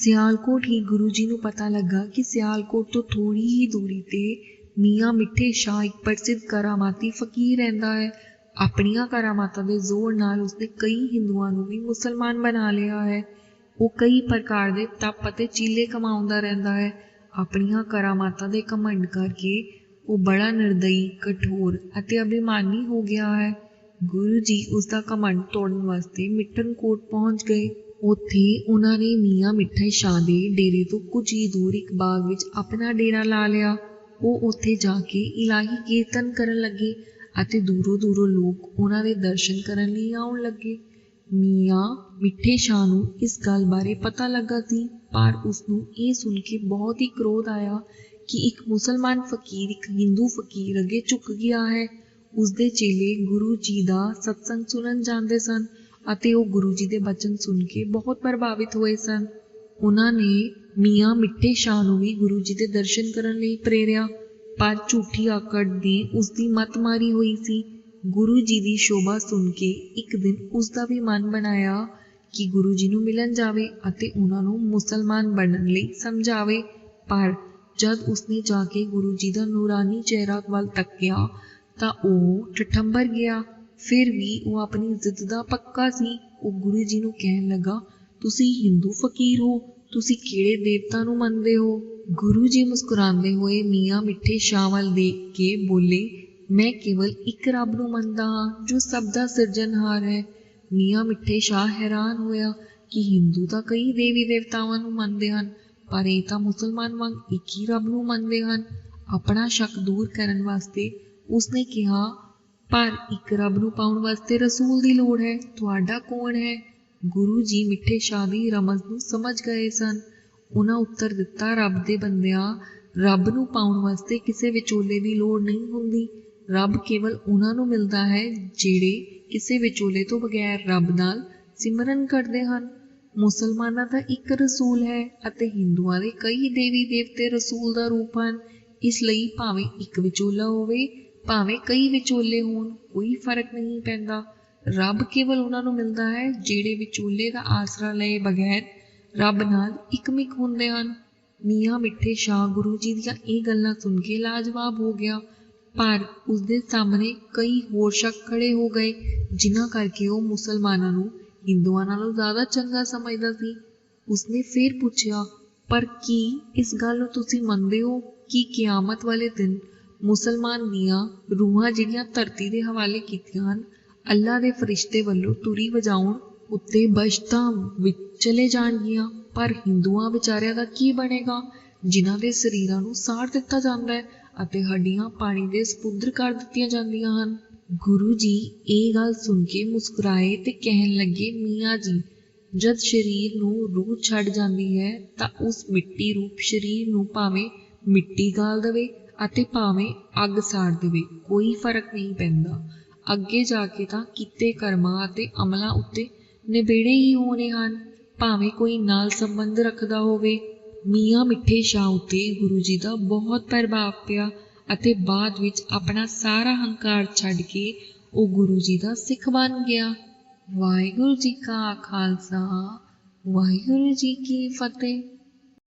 ਸਿਆਲਕੋਟ ਹੀ ਗੁਰੂ ਜੀ ਨੂੰ ਪਤਾ ਲੱਗਾ ਕਿ ਸਿਆਲਕੋਟ ਤੋਂ ਥੋੜੀ ਹੀ ਦੂਰੀ ਤੇ ਮੀਆਂ ਮਿੱਠੇ ਸ਼ਾਹ ਇੱਕ ਪ੍ਰਸਿੱਧ ਕਰਾਮਾਤੀ ਫਕੀਰ ਰਹਿੰਦਾ ਹੈ। ਆਪਣੀਆਂ ਕਰਾਮਾਤਾਂ ਦੇ ਜ਼ੋਰ ਨਾਲ ਉਸਨੇ ਕਈ ਹਿੰਦੂਆਂ ਨੂੰ ਵੀ ਮੁਸਲਮਾਨ ਬਣਾ ਲਿਆ ਹੈ। ਉਹ ਕਈ ਪ੍ਰਕਾਰ ਦੇ ਤਪ ਅਤੇ ਚੀਲੇ ਕਮਾਉਂਦਾ ਰਹਿੰਦਾ ਹੈ। ਆਪਣੀਆਂ ਕਰਾਮਾਤਾਂ ਦੇ ਘਮੰਡ ਕਰਕੇ ਉਹ ਬੜਾ ਨਿਰਦਈ, ਕਠੋਰ ਅਤੇ ਅਭਿਮਾਨੀ ਹੋ ਗਿਆ ਹੈ। ਗੁਰੂ ਜੀ ਉਸ ਦਾ ਘਮੰਡ ਤੋੜਨ ਵਾਸਤੇ ਮਿੱਠਨਕੋਟ ਪਹੁੰਚ ਗਏ। ਉੱਥੇ ਉਹਨਾਂ ਨੇ ਮੀਆਂ ਮਿੱਠੇ ਸ਼ਾਹ ਦੇ ਡੇਰੇ ਤੋਂ ਕੁਝ ਹੀ ਦੂਰ ਇੱਕ ਬਾਗ ਵਿੱਚ ਆਪਣਾ ਡੇਰਾ ਲਾ ਲਿਆ। ਉਹ ਉੱਥੇ ਜਾ ਕੇ ਇਲਾਹੀ ਕੀਰਤਨ ਕਰਨ ਲੱਗੇ ਅਤੇ ਦੂਰੋਂ ਦੂਰੋਂ ਲੋਕ ਉਹਨਾਂ ਦੇ ਦਰਸ਼ਨ ਕਰਨ ਲਈ ਆਉਣ ਲੱਗੇ। ਮੀਆਂ ਮਿੱਠੇ ਸ਼ਾਹ ਨੂੰ ਇਸ ਗੱਲ ਬਾਰੇ ਪਤਾ ਲੱਗਾ ਸੀ, ਪਰ ਉਸ ਨੂੰ ਇਹ ਸੁਣ ਕੇ ਬਹੁਤ ਹੀ ਕ੍ਰੋਧ ਆਇਆ ਕਿ ਇੱਕ ਮੁਸਲਮਾਨ ਫਕੀਰ, ਇੱਕ ਹਿੰਦੂ ਫਕੀਰ ਅੱਗੇ ਝੁਕ ਗਿਆ ਹੈ। ਉਸ ਦੇ ਚੇਲੇ ਗੁਰੂ ਜੀ ਦਾ ਸਤਸੰਗ ਸੁਣਨ ਜਾਂਦੇ ਸਨ। ਅਤੇ ਉਹ ਗੁਰੂ ਜੀ ਦੇ ਬਚਨ ਸੁਣ ਕੇ ਬਹੁਤ ਪ੍ਰਭਾਵਿਤ ਹੋਏ ਸਨ। ਉਹਨਾਂ ਨੇ ਮੀਆਂ ਮਿੱਠੇ ਸ਼ਾਹ ਨੂੰ ਵੀ ਗੁਰੂ ਜੀ ਦੇ ਦਰਸ਼ਨ ਕਰਨ ਲਈ ਪ੍ਰੇਰਿਆ, ਪਰ ਝੂਠੀ ਆਕੜ ਦੀ ਉਸ ਦੀ ਮਤ ਮਾਰੀ ਹੋਈ ਸੀ। ਗੁਰੂ ਜੀ ਦੀ ਸ਼ੋਭਾ ਸੁਣ ਕੇ ਇੱਕ ਦਿਨ ਉਸ ਦਾ ਵੀ ਮਨ ਬਣਾਇਆ ਕਿ ਗੁਰੂ ਜੀ ਨੂੰ ਮਿਲਣ ਜਾਵੇ ਅਤੇ ਉਹਨਾਂ ਨੂੰ ਮੁਸਲਮਾਨ ਬਣਨ ਲਈ ਸਮਝਾਵੇ। ਪਰ ਜਦ ਉਸਨੇ ਜਾ ਕੇ ਗੁਰੂ ਜੀ ਦਾ ਨੂਰਾਨੀ ਚਿਹਰਾ ਵੱਲ ਤੱਕਿਆ ਤਾਂ ਉਹ ਠਠੰਬਰ ਗਿਆ। ਫਿਰ ਵੀ ਉਹ ਆਪਣੀ ਜ਼ਿੱਦ ਦਾ ਪੱਕਾ ਸੀ। ਉਹ ਗੁਰੂ ਜੀ ਨੂੰ ਕਹਿਣ ਲੱਗਾ, ਤੁਸੀਂ ਹਿੰਦੂ ਫਕੀਰ ਹੋ, ਤੁਸੀਂ ਕਿਹੜੇ ਦੇਵਤਾ ਨੂੰ ਮੰਨਦੇ ਹੋ? ਗੁਰੂ ਜੀ ਮੁਸਕਰਾਉਂਦੇ ਹੋਏ ਮੀਆਂ ਮਿੱਠੇ ਸ਼ਾਹ ਦੇਖ ਕੇ ਬੋਲੇ, ਮੈਂ ਕੇਵਲ ਇੱਕ ਰੱਬ ਨੂੰ ਮੰਨਦਾ ਹਾਂ, ਜੋ ਸਭ ਦਾ ਸਿਰਜਣਹਾਰ ਹੈ। ਮੀਆਂ ਮਿੱਠੇ ਸ਼ਾਹ ਹੈਰਾਨ ਹੋਇਆ ਕਿ ਹਿੰਦੂ ਤਾਂ ਕਈ ਦੇਵੀ ਦੇਵਤਾਵਾਂ ਨੂੰ ਮੰਨਦੇ ਹਨ, ਪਰ ਇਹ ਤਾਂ ਮੁਸਲਮਾਨ ਵਾਂਗ ਇੱਕ ਹੀ ਰੱਬ ਨੂੰ ਮੰਨਦੇ ਹਨ। ਆਪਣਾ ਸ਼ੱਕ ਦੂਰ ਕਰਨ ਵਾਸਤੇ ਉਸਨੇ ਕਿਹਾ ਪਰ ਇੱਕ ਰੱਬ ਨੂੰ ਪਾਉਣ ਵਾਸਤੇ ਰਸੂਲ ਦੀ ਲੋੜ ਹੈ। ਤੁਹਾਡਾ ਕੌਣ ਹੈ? ਗੁਰੂ ਜੀ ਮਿੱਠੇ ਸ਼ਾਹ ਦੀ ਰਮਜ਼ ਨੂੰ ਸਮਝ ਗਏ ਸਨ। ਉਹਨਾਂ ਉੱਤਰ ਦਿੱਤਾ, ਰੱਬ ਦੇ ਬੰਦਿਆਂ, ਰੱਬ ਨੂੰ ਪਾਉਣ ਵਾਸਤੇ ਕਿਸੇ ਵਿਚੋਲੇ ਦੀ ਲੋੜ ਨਹੀਂ ਹੁੰਦੀ। ਰੱਬ ਕੇਵਲ ਉਹਨਾਂ ਨੂੰ ਮਿਲਦਾ ਹੈ ਜਿਹੜੇ ਕਿਸੇ ਵਿਚੋਲੇ ਤੋਂ ਬਗੈਰ ਰੱਬ ਨਾਲ ਸਿਮਰਨ ਕਰਦੇ ਹਨ। ਮੁਸਲਮਾਨਾਂ ਦਾ ਇੱਕ ਰਸੂਲ ਹੈ ਅਤੇ ਹਿੰਦੂਆਂ ਦੇ ਕਈ ਦੇਵੀ ਦੇਵਤੇ ਰਸੂਲ ਦਾ ਰੂਪ ਹਨ। ਇਸ ਲਈ ਭਾਵੇਂ ਇੱਕ ਵਿਚੋਲਾ ਹੋਵੇ ਭਾਵੇਂ ਕਈ ਵਿਚੋਲੇ ਹੋਣ, ਕੋਈ ਫ਼ਰਕ ਨਹੀਂ ਪੈਂਦਾ। ਰੱਬ ਕੇਵਲ ਉਹਨਾਂ ਨੂੰ ਮਿਲਦਾ ਹੈ ਜਿਹੜੇ ਵਿਚੋਲੇ ਦਾ ਆਸਰਾ ਲਏ ਬਗੈਰ ਰੱਬ ਨਾਲ ਇਕਮਿਕ ਹੁੰਦੇ ਹਨ। ਮੀਆਂ ਮਿੱਠੇ ਸ਼ਾਹ ਗੁਰੂ ਜੀ ਦੀਆਂ ਇਹ ਗੱਲਾਂ ਸੁਣ ਕੇ ਲਾਜਵਾਬ ਹੋ ਗਿਆ। ਪਰ ਉਸ ਦੇ ਸਾਹਮਣੇ ਕਈ ਹੋਰ ਸ਼ੱਕ ਖੜੇ ਹੋ ਗਏ, ਜਿਨ੍ਹਾਂ ਕਰਕੇ ਉਹ ਮੁਸਲਮਾਨਾਂ ਨੂੰ ਹਿੰਦੂਆਂ ਨਾਲੋਂ ਜ਼ਿਆਦਾ ਚੰਗਾ ਸਮਝਦਾ ਸੀ। ਉਸਨੇ ਫੇਰ ਪੁੱਛਿਆ, ਪਰ ਕੀ ਇਸ ਗੱਲ ਨੂੰ ਤੁਸੀਂ ਮੰਨਦੇ ਹੋ ਕਿ ਕਿਆਮਤ ਵਾਲੇ ਦਿਨ ਮੁਸਲਮਾਨ ਦੀਆਂ ਰੂਹਾਂ ਜਿਹੜੀਆਂ ਧਰਤੀ ਦੇ ਹਵਾਲੇ ਕੀਤੀਆਂ ਹਨ, ਅੱਲਾ ਦੇ ਫਰਿਸ਼ਤੇ ਵੱਲੋਂ ਤੁਰੀ ਵਜਾਉਣ ਉੱਤੇ ਬਸ਼ਤਾਂ ਵਿੱਚ ਚਲੇ ਜਾਣਗੀਆਂ। ਪਰ ਹਿੰਦੂਆਂ ਵਿਚਾਰਿਆਂ ਦਾ ਕੀ ਬਣੇਗਾ? ਜਿਨ੍ਹਾਂ ਦੇ ਸਰੀਰਾਂ ਨੂੰ ਸਾੜ ਦਿੱਤਾ ਜਾਂਦਾ ਹੈ ਅਤੇ ਹੱਡੀਆਂ ਪਾਣੀ ਦੇ ਸਪੁੱਦਰ ਕਰ ਦਿੱਤੀਆਂ ਜਾਂਦੀਆਂ ਹਨ। ਗੁਰੂ ਜੀ ਇਹ ਗੱਲ ਸੁਣ ਕੇ ਮੁਸਕਰਾਏ ਤੇ ਕਹਿਣ ਲੱਗੇ, ਮੀਆਂ ਜੀ, ਜਦ ਸਰੀਰ ਨੂੰ ਰੂਹ ਛੱਡ ਜਾਂਦੀ ਹੈ ਤਾਂ ਉਸ ਮਿੱਟੀ ਰੂਪ ਸਰੀਰ ਨੂੰ ਭਾਵੇਂ ਮਿੱਟੀ ਗਾਲ ਦੇਵੇ। ਅਤੇ ਭਾਵੇਂ ਅੱਗ ਸਾੜ ਦੇਵੇ, ਕੋਈ ਫ਼ਰਕ ਨਹੀਂ ਪੈਂਦਾ। ਅੱਗੇ ਜਾ ਕੇ ਤਾਂ ਕੀਤੇ ਕਰਮਾਂ ਅਤੇ ਅਮਲਾਂ ਉੱਤੇ ਨਿਬੇੜੇ ਹੀ ਹੋਣੇ ਹਨ। ਭਾਵੇਂ ਕੋਈ ਨਾਲ ਸੰਬੰਧ ਰੱਖਦਾ ਹੋਵੇ, ਮੀਆਂ ਮਿੱਠੇ ਸ਼ਾਹ ਉੱਤੇ ਗੁਰੂ ਜੀ ਦਾ ਬਹੁਤ ਪ੍ਰਭਾਵ ਪਿਆ ਅਤੇ ਬਾਅਦ ਵਿੱਚ ਆਪਣਾ ਸਾਰਾ ਹੰਕਾਰ ਛੱਡ ਕੇ ਉਹ ਗੁਰੂ ਜੀ ਦਾ ਸਿੱਖ ਬਣ ਗਿਆ। ਵਾਹਿਗੁਰੂ ਜੀ ਕਾ ਖਾਲਸਾ, ਵਾਹਿਗੁਰੂ ਜੀ ਕੀ ਫਤਿਹ।